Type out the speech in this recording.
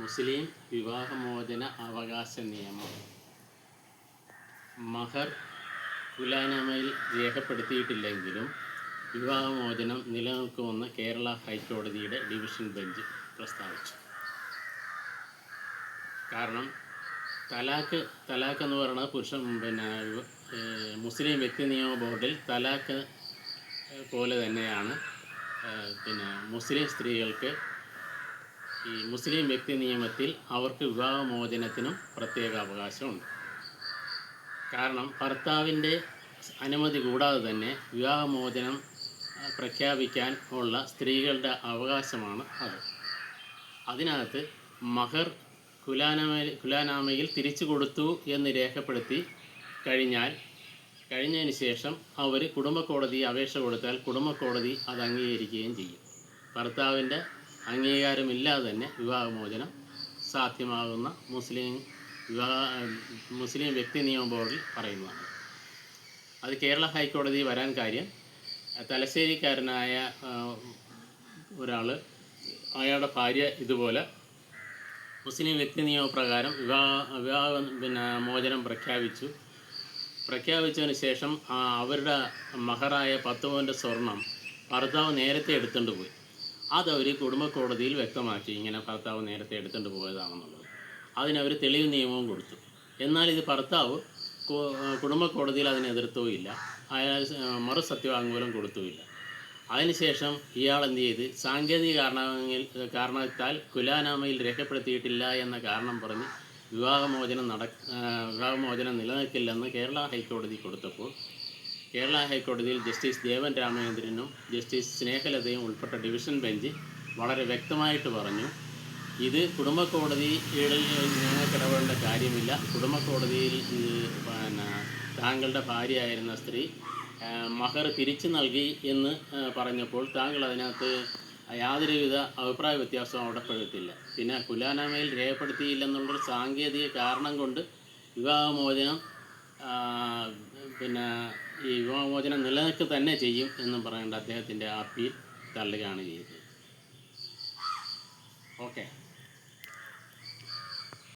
മുസ്ലിം വിവാഹമോചന അവകാശ നിയമം. മഹർ കുലാനാമയിൽ രേഖപ്പെടുത്തിയിട്ടില്ലെങ്കിലും വിവാഹമോചനം നിലനിൽക്കുമെന്ന് കേരള ഹൈക്കോടതിയുടെ ഡിവിഷൻ ബെഞ്ച് പ്രസ്താവിച്ചു. കാരണം തലാക്ക് തലാക്ക് എന്ന് പറയുന്നത് പുരുഷ പിന്നെ മുസ്ലിം വ്യക്തി നിയമ ബോർഡിൽ തലാക്ക് പോലെ തന്നെയാണ് പിന്നെ മുസ്ലിം സ്ത്രീകൾക്ക് ഈ മുസ്ലിം വ്യക്തി നിയമത്തിൽ അവർക്ക് വിവാഹമോചനത്തിനും പ്രത്യേക അവകാശമുണ്ട്. കാരണം ഭർത്താവിന്റെ അനുമതി കൂടാതെ തന്നെ വിവാഹമോചനം പ്രഖ്യാപിക്കാൻ ഉള്ള സ്ത്രീകളുടെ അവകാശമാണ് അത്. അതിനകത്ത് മഹർ കുലാനാമയിൽ കുലാനാമയിൽ തിരിച്ചു കൊടുത്തു എന്ന് രേഖപ്പെടുത്തി കഴിഞ്ഞാൽ കഴിഞ്ഞതിന് ശേഷം അവർ കുടുംബ കോടതി അപേക്ഷ കൊടുത്താൽ കുടുംബ കോടതി അത് അംഗീകരിക്കുകയും ചെയ്യും. ഭർത്താവിന്റെ അംഗീകാരമില്ലാതെ തന്നെ വിവാഹമോചനം സാധ്യമാകുന്ന മുസ്ലിം വിവാഹ മുസ്ലിം വ്യക്തി നിയമ ബോർഡിൽ പറയുന്നതാണ്. അത് കേരള ഹൈക്കോടതി വരാൻ കാര്യം തലശ്ശേരിക്കാരനായ ഒരാൾ അയാളുടെ ഭാര്യ ഇതുപോലെ മുസ്ലിം വ്യക്തി നിയമപ്രകാരം വിവാഹ വിവാഹ പിന്നെ മോചനം പ്രഖ്യാപിച്ചു. പ്രഖ്യാപിച്ചതിന് ശേഷം അവരുടെ മഹറായ പത്ത് പവന്റെ സ്വർണം ഭർത്താവ് നേരത്തെ എടുത്തുകൊണ്ട് പോയി. അതവർ കുടുംബ കോടതിയിൽ വ്യക്തമാക്കി ഇങ്ങനെ ഭർത്താവ് നേരത്തെ എടുത്തുകൊണ്ട് പോയതാണെന്നുള്ളത്. അതിനവർ തെളിവ് നിയമവും കൊടുത്തു. എന്നാൽ ഇത് ഭർത്താവ് കുടുംബ കോടതിയിൽ അതിനെ അയാൾ മറു സത്യവാങ്മൂലം കൊടുത്തുമില്ല അതിനുശേഷം ഇയാൾ എന്ത് ചെയ്ത്? സാങ്കേതിക കാരണങ്ങളിൽ കാരണത്താൽ കുലാനാമയിൽ രേഖപ്പെടുത്തിയിട്ടില്ല എന്ന കാരണം പറഞ്ഞ് വിവാഹമോചനം നട വിവാഹമോചനം നിലനിൽക്കില്ലെന്ന് കേരള ഹൈക്കോടതി കൊടുത്തപ്പോൾ കേരള ഹൈക്കോടതിയിൽ ജസ്റ്റിസ് ദേവൻ രാമചന്ദ്രനും ജസ്റ്റിസ് സ്നേഹലതയും ഉൾപ്പെട്ട ഡിവിഷൻ ബെഞ്ച് വളരെ വ്യക്തമായിട്ട് പറഞ്ഞു ഇത് കുടുംബ കോടതിയിൽ ഞങ്ങൾക്ക് ഇടപെടേണ്ട കാര്യമില്ല. കുടുംബ കോടതിയിൽ പിന്നെ താങ്കളുടെ ഭാര്യയായിരുന്ന സ്ത്രീ മഹർ തിരിച്ചു നൽകി എന്ന് പറഞ്ഞപ്പോൾ താങ്കൾ അതിനകത്ത് യാതൊരുവിധ അഭിപ്രായ വ്യത്യാസവും അവിടെ പെടുത്തില്ല. പിന്നെ കുലാനാമയിൽ രേഖപ്പെടുത്തിയില്ലെന്നുള്ളൊരു സാങ്കേതിക കാരണം കൊണ്ട് വിവാഹമോചനം പിന്നെ ഈ വിവാഹമോചനം നിലനിൽക്കുക തന്നെ ചെയ്യും എന്നും പറയേണ്ട അദ്ദേഹത്തിന്റെ അപ്പീൽ തള്ളുകയാണ് ചെയ്തത്.